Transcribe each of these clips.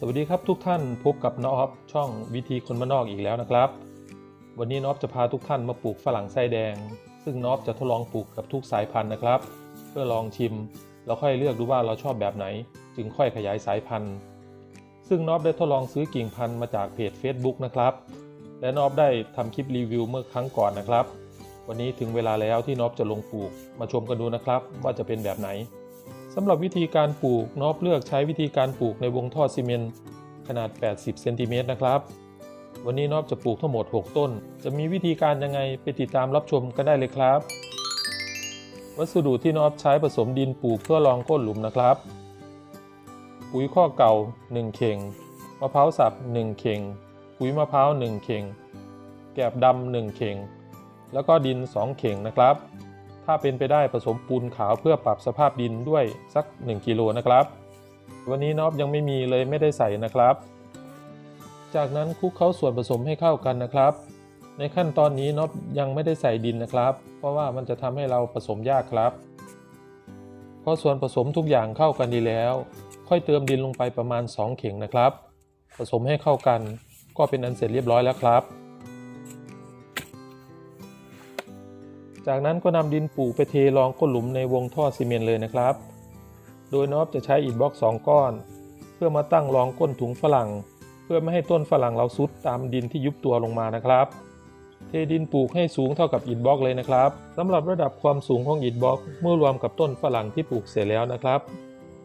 สวัสดีครับทุกท่านพบกับน้อฟช่องวิธีคนมานอกอีกแล้วนะครับ วันนี้น้อฟจะพาทุกท่านมาปลูกฝรั่งไส้แดง ซึ่งน้อฟจะทดลองปลูกกับทุกสายพันธุ์นะครับ เพื่อลองชิมแล้วค่อยเลือกดูว่าเราชอบแบบไหน จึงค่อยขยายสายพันธุ์ ซึ่งน้อฟได้ทดลองซื้อกิ่งพันธุ์มาจากเพจ Facebook นะครับ และน้อฟได้ทำคลิปรีวิวเมื่อครั้งก่อนนะครับ วันนี้ถึงเวลาแล้วที่น้อฟจะลงปลูกมาชมกันดูนะครับ ว่าจะเป็นแบบไหนำหรับวิธีการปลูกนอบเลือกใช้วิธีการปลูกในวงท่อซีเมนต์ขนาด 80 เซนติเมตรนะครับ วันนี้นอบจะปลูกทั้งหมด 6 ต้น จะมีวิธีการยังไงไปติดตามรับชมกันได้เลยครับ วัสดุที่นอบใช้ผสมดินปลูกเพื่อรองก้นหลุมนะครับ ปุ๋ยข้อเก่า 1 เข่ง มะพร้าวสับ 1 เข่ง ปุ๋ยมะพร้าว 1 เข่ง แกบดำ 1 เข่ง แล้วก็ดิน 2 เข่งนะครับ ถ้าเป็นไปได้ผสมปูนขาวเพื่อปรับสภาพดินด้วยสัก 1กิโลนะครับ วันนี้นอบยังไม่มีเลยไม่ได้ใส่นะครับ จากนั้นคลุกเคล้าส่วนผสมให้เข้ากันนะครับ ในขั้นตอนนี้นอบยังไม่ได้ใส่ดินนะครับ เพราะว่ามันจะทำให้เราผสมยากครับพอส่วนผสมทุกอย่างเข้ากันดีแล้ว ค่อยเติมดินลงไปประมาณ 2 เข่งนะครับ ผสมให้เข้ากันก็เป็นอันเสร็จเรียบร้อยแล้วครับ จากนั้นก็นำดินปลูกไปเทรองก้นหลุมในวงท่อซีเมนต์เลยนะครับ โดยนอบจะใช้อิฐบล็อก 2 ก้อน เพื่อมาตั้งรองก้นถุงฝรั่ง เพื่อไม่ให้ต้นฝรั่งเราซุดตามดินที่ยุบตัวลงมานะครับ เทดินปลูกให้สูงเท่ากับอิฐบล็อกเลยนะครับสำหรับระดับความสูงของอิฐบล็อก เมื่อรวมกับต้นฝรั่งที่ปลูกเสร็จแล้วนะครับ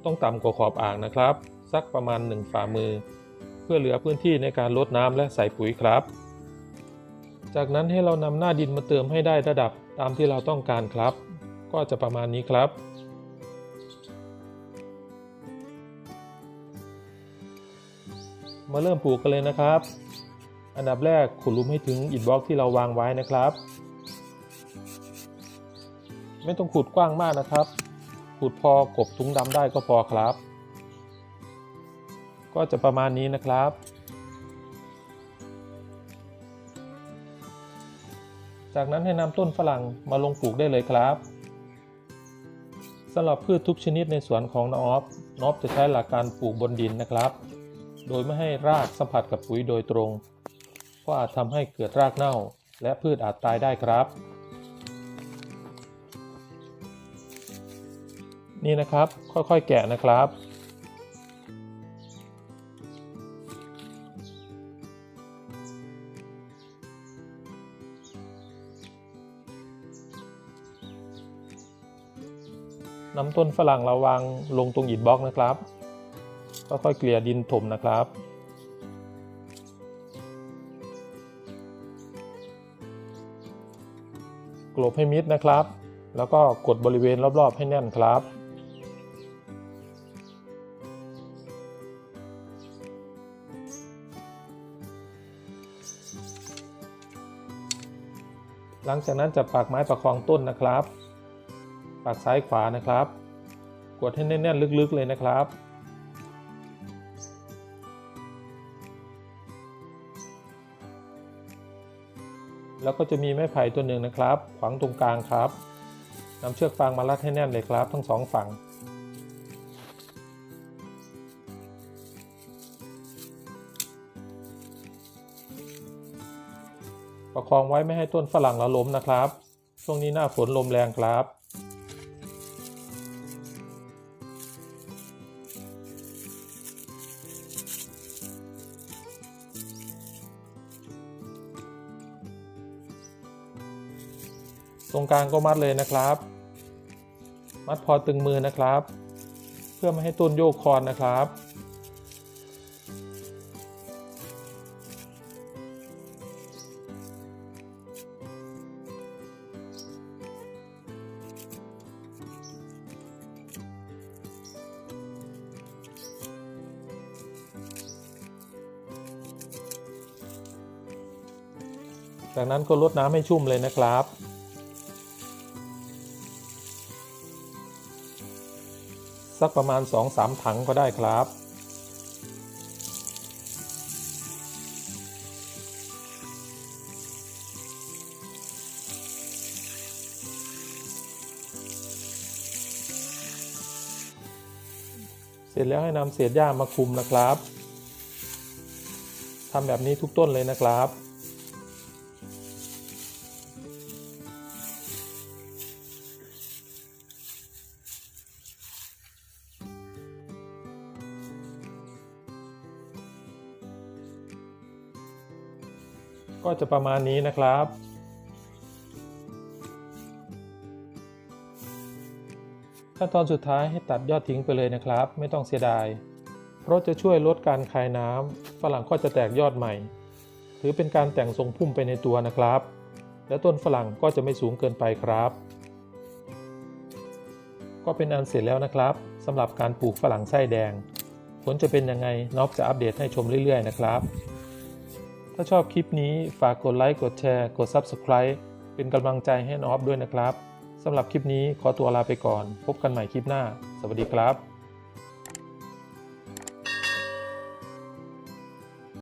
ต้องต่ำกว่าขอบอ่างนะครับ สักประมาณ 1 ฝ่ามือ เพื่อเหลือพื้นที่ในการลดน้ำและใส่ปุ๋ยครับ จากนั้นให้เรานำหน้าดินมาเติมให้ได้ระดับ ตามที่เราต้องการครับ ก็จะประมาณนี้ครับ มาเริ่มปลูกกันเลยนะครับ อันดับแรกขุดลุมให้ถึงอิฐบล็อกที่เราวางไว้นะครับ ไม่ต้องขุดกว้างมากนะครับ ขุดพอกบถุงดำได้ก็พอครับ ก็จะประมาณนี้นะครับ จากนั้นให้นำต้นฝรั่งมาลงปลูกได้เลยครับสำหรับพืชทุกชนิดในสวนของนออฟนอฟจะใช้หลักการปลูกบนดินนะครับ โดยไม่ให้รากสัมผัสกับปุ๋ยโดยตรง เพราะอาจทำให้เกิดรากเน่า และพืชอาจตายได้ครับ นี่นะครับค่อยๆแกะนะครับ น้ำต้นฝรั่งเราวางลงตรงอิฐบล็อกนะครับค่อยๆเกลี่ยดินถมนะครับ กลบให้มิดนะครับ แล้วก็กดบริเวณรอบๆให้แน่นครับหลังจากนั้นจะปักไม้ประคองต้นนะครับ ปักซ้ายขวานะครับ กดให้แน่นๆลึกๆเลยนะครับ แล้วก็จะมีไม้ไผ่ตัวหนึ่งนะครับ ขวางตรงกลางครับนำเชือกฟางมารัดให้แน่นเลยครับ ทั้งสองฝั่งประคองไว้ไม่ให้ต้นฝรั่งเราล้มนะครับ ช่วงนี้หน้าฝนลมแรงครับ ตรงกลางก็มัดเลยนะครับ มัดพอตึงมือนะครับ เพื่อไม่ให้ต้นโยกคอนนะครับ จากนั้นก็ลดน้ำให้ชุ่มเลยนะครับ สักประมาณ 2-3 ถังก็ได้ครับ เสร็จแล้วให้นำเศษหญ้ามาคลุมนะครับทำแบบนี้ทุกต้นเลยนะครับ ก็จะประมาณนี้นะครับ ขั้นตอนสุดท้ายให้ตัดยอดทิ้งไปเลยนะครับ ไม่ต้องเสียดาย เพราะจะช่วยลดการคายน้ำฝรั่งก็จะแตกยอดใหม่ ถือเป็นการแต่งทรงพุ่มไปในตัวนะครับ และต้นฝรั่งก็จะไม่สูงเกินไปครับ ก็เป็นอันเสร็จแล้วนะครับสำหรับการปลูกฝรั่งไส้แดง ผลจะเป็นยังไงน็อบจะอัปเดตให้ชมเรื่อยๆนะครับ ถ้าชอบคลิปนี้ฝากกดไลค์กดแชร์กด Subscribe เป็นกำลังใจให้น้องออฟด้วยนะครับสำหรับคลิปนี้ขอตัวลาไปก่อน พบกันใหม่คลิปหน้า สวัสดีครับ